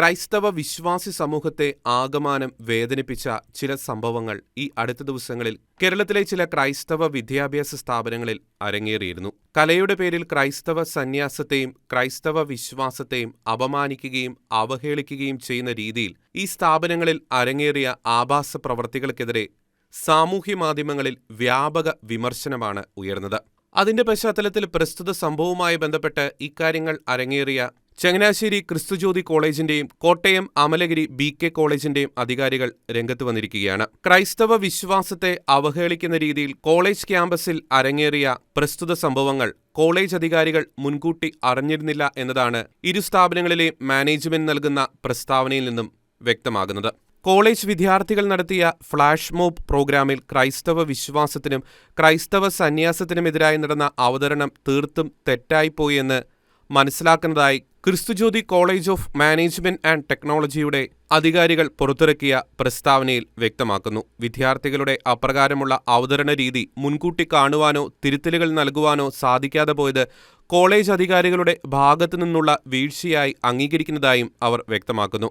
ക്രൈസ്തവ വിശ്വാസി സമൂഹത്തെ ആകമാനം വേദനിപ്പിച്ച ചില സംഭവങ്ങൾ ഈ അടുത്ത ദിവസങ്ങളിൽ കേരളത്തിലെ ചില ക്രൈസ്തവ വിദ്യാഭ്യാസ സ്ഥാപനങ്ങളിൽ അരങ്ങേറിയിരുന്നു. കലയുടെ പേരിൽ ക്രൈസ്തവ സന്യാസത്തെയും ക്രൈസ്തവ വിശ്വാസത്തെയും അപമാനിക്കുകയും അവഹേളിക്കുകയും ചെയ്യുന്ന രീതിയിൽ ഈ സ്ഥാപനങ്ങളിൽ അരങ്ങേറിയ ആഭാസ പ്രവർത്തികൾക്കെതിരെ സാമൂഹ്യ മാധ്യമങ്ങളിൽ വ്യാപക വിമർശനമാണ് ഉയർന്നത്. അതിന്റെ പശ്ചാത്തലത്തിൽ പ്രസ്തുത സംഭവവുമായി ബന്ധപ്പെട്ട് ഇക്കാര്യങ്ങൾ അരങ്ങേറിയ ചങ്ങനാശ്ശേരി ക്രിസ്തുജ്യോതി കോളേജിന്റെയും കോട്ടയം അമലഗിരി ബി കെ കോളേജിന്റെയും അധികാരികൾ രംഗത്ത് വന്നിരിക്കുകയാണ്. ക്രൈസ്തവ വിശ്വാസത്തെ അവഹേളിക്കുന്ന രീതിയിൽ കോളേജ് ക്യാമ്പസിൽ അരങ്ങേറിയ പ്രസ്തുത സംഭവങ്ങൾ കോളേജ് അധികാരികൾ മുൻകൂട്ടി അറിഞ്ഞിരുന്നില്ല എന്നതാണ് ഇരു സ്ഥാപനങ്ങളിലെ മാനേജ്മെന്റ് നൽകുന്ന പ്രസ്താവനയിൽ നിന്നും വ്യക്തമാകുന്നത്. കോളേജ് വിദ്യാർത്ഥികൾ നടത്തിയ ഫ്ളാഷ് മോബ് പ്രോഗ്രാമിൽ ക്രൈസ്തവ വിശ്വാസത്തിനും ക്രൈസ്തവ സന്യാസത്തിനുമെതിരായി നടന്ന അവതരണം തീർത്തും തെറ്റായിപ്പോയി എന്ന് മനസ്സിലാക്കുന്നതായി Christu Jyothi college of management and ടെക്നോളജിയുടെ അധികാരികൾ പുറത്തിറക്കിയ പ്രസ്താവനയിൽ വ്യക്തമാക്കുന്നു. വിദ്യാർത്ഥികളുടെ അപ്രകാരമുള്ള അവതരണ രീതി മുൻകൂട്ടി കാണുവാനോ തിരുത്തലുകൾ നൽകുവാനോ സാധിക്കാതെ പോയത് കോളേജ് അധികാരികളുടെ ഭാഗത്തു നിന്നുള്ള വീഴ്ചയായി അംഗീകരിക്കുന്നതായും അവർ വ്യക്തമാക്കുന്നു.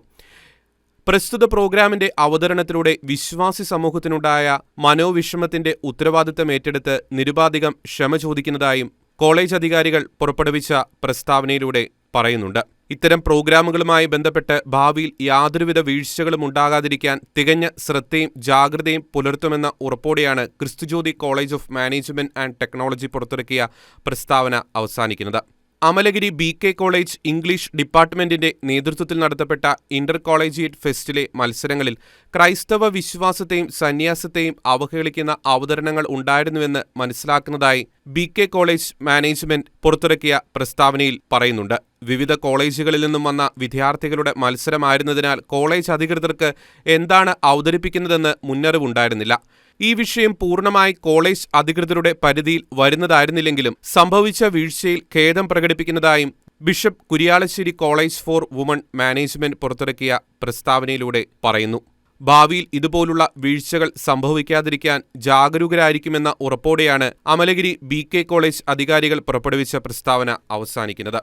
പ്രസ്തുത പ്രോഗ്രാമിന്റെ അവതരണത്തിലൂടെ വിശ്വാസി സമൂഹത്തിനുണ്ടായ മനോവിഷമത്തിന്റെ ഉത്തരവാദിത്തം ഏറ്റെടുത്ത് നിരുപാധികം ക്ഷമ ചോദിക്കുന്നതായും കോളേജ് അധികാരികൾ പുറപ്പെടുവിച്ച പ്രസ്താവനയിലൂടെ പറയുന്നുണ്ട്. ഇത്തരം പ്രോഗ്രാമുകളുമായി ബന്ധപ്പെട്ട് ഭാവിയിൽ യാതൊരുവിധ വീഴ്ചകളും ഉണ്ടാകാതിരിക്കാൻ തികഞ്ഞ ശ്രദ്ധയും ജാഗ്രതയും പുലർത്തുമെന്ന ഉറപ്പോടെയാണ് Christu Jyothi college of management and technology പുറത്തിറക്കിയ പ്രസ്താവന അവസാനിക്കുന്നത്. Amalagiri B K college English ഡിപ്പാർട്ട്മെന്റിന്റെ നേതൃത്വത്തിൽ നടത്തപ്പെട്ട ഇന്റർ കോളേജിയേറ്റ് ഫെസ്റ്റിലെ മത്സരങ്ങളിൽ ക്രൈസ്തവ വിശ്വാസത്തെയും സന്യാസത്തെയും അവഹേളിക്കുന്ന അവതരണങ്ങൾ ഉണ്ടായിരുന്നുവെന്ന് മനസ്സിലാക്കുന്നതായി ബി കെ കോളേജ് മാനേജ്മെന്റ് പുറത്തിറക്കിയ പ്രസ്താവനയിൽ പറയുന്നുണ്ട്. വിവിധ കോളേജുകളിൽ നിന്നും വന്ന വിദ്യാർത്ഥികളുടെ മത്സരമായിരുന്നതിനാൽ കോളേജ് അധികൃതർക്ക് എന്താണ് അവതരിപ്പിക്കുന്നതെന്ന് മുന്നറിവുണ്ടായിരുന്നില്ല. ഈ വിഷയം പൂർണമായി കോളേജ് അധികൃതരുടെ പരിധിയിൽ വരുന്നതായിരുന്നില്ലെങ്കിലും സംഭവിച്ച വീഴ്ചയിൽ ഖേദം പ്രകടിപ്പിക്കുന്നതായും bishop Kuriyalassery college for women management പുറത്തിറക്കിയ പ്രസ്താവനയിലൂടെ പറയുന്നു. ഭാവിയിൽ ഇതുപോലുള്ള വീഴ്ചകൾ സംഭവിക്കാതിരിക്കാൻ ജാഗരൂകരായിരിക്കുമെന്ന ഉറപ്പോടെയാണ് അമലഗിരി ബി കോളേജ് അധികാരികൾ പുറപ്പെടുവിച്ച പ്രസ്താവന അവസാനിക്കുന്നത്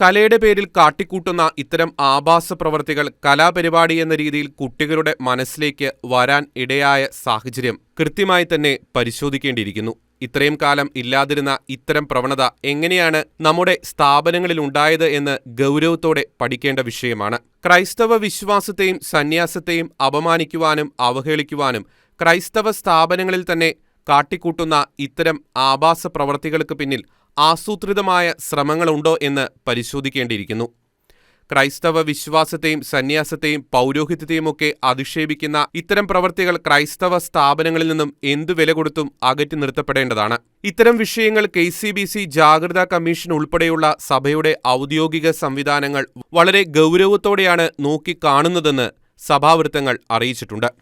കലയുടെ പേരിൽ കാട്ടിക്കൂട്ടുന്ന ഇത്തരം ആഭാസ പ്രവർത്തികൾ കലാപരിപാടി എന്ന രീതിയിൽ കുട്ടികളുടെ മനസ്സിലേക്ക് വരാൻ ഇടയായ സാഹചര്യം കൃത്യമായി തന്നെ പരിശോധിക്കേണ്ടിയിരിക്കുന്നു. ഇത്രയും കാലം ഇല്ലാതിരുന്ന ഇത്തരം പ്രവണത എങ്ങനെയാണ് നമ്മുടെ സ്ഥാപനങ്ങളിൽ ഉണ്ടായത് എന്ന് ഗൗരവത്തോടെ പഠിക്കേണ്ട വിഷയമാണ്. ക്രൈസ്തവ വിശ്വാസത്തെയും സന്യാസത്തെയും അപമാനിക്കുവാനും അവഹേളിക്കുവാനും ക്രൈസ്തവ സ്ഥാപനങ്ങളിൽ തന്നെ കാട്ടിക്കൂട്ടുന്ന ഇത്തരം ആഭാസ പ്രവർത്തികൾക്ക് പിന്നിൽ ആസൂത്രിതമായ ശ്രമങ്ങളുണ്ടോ എന്ന് പരിശോധിക്കേണ്ടിയിരിക്കുന്നു. ക്രൈസ്തവ വിശ്വാസത്തെയും സന്യാസത്തെയും പൗരോഹിത്യത്തെയുമൊക്കെ അധിക്ഷേപിക്കുന്ന ഇത്തരം പ്രവർത്തികൾ ക്രൈസ്തവ സ്ഥാപനങ്ങളിൽ നിന്നും എന്തു വില കൊടുത്തും അകറ്റി നിർത്തപ്പെടേണ്ടതാണ്. ഇത്തരം വിഷയങ്ങൾ കെ സി ബി സി ജാഗ്രതാ കമ്മീഷൻ ഉൾപ്പെടെയുള്ള സഭയുടെ ഔദ്യോഗിക സംവിധാനങ്ങൾ വളരെ ഗൗരവത്തോടെയാണ് നോക്കിക്കാണുന്നതെന്ന് സഭാവൃത്തങ്ങൾ അറിയിച്ചിട്ടുണ്ട്.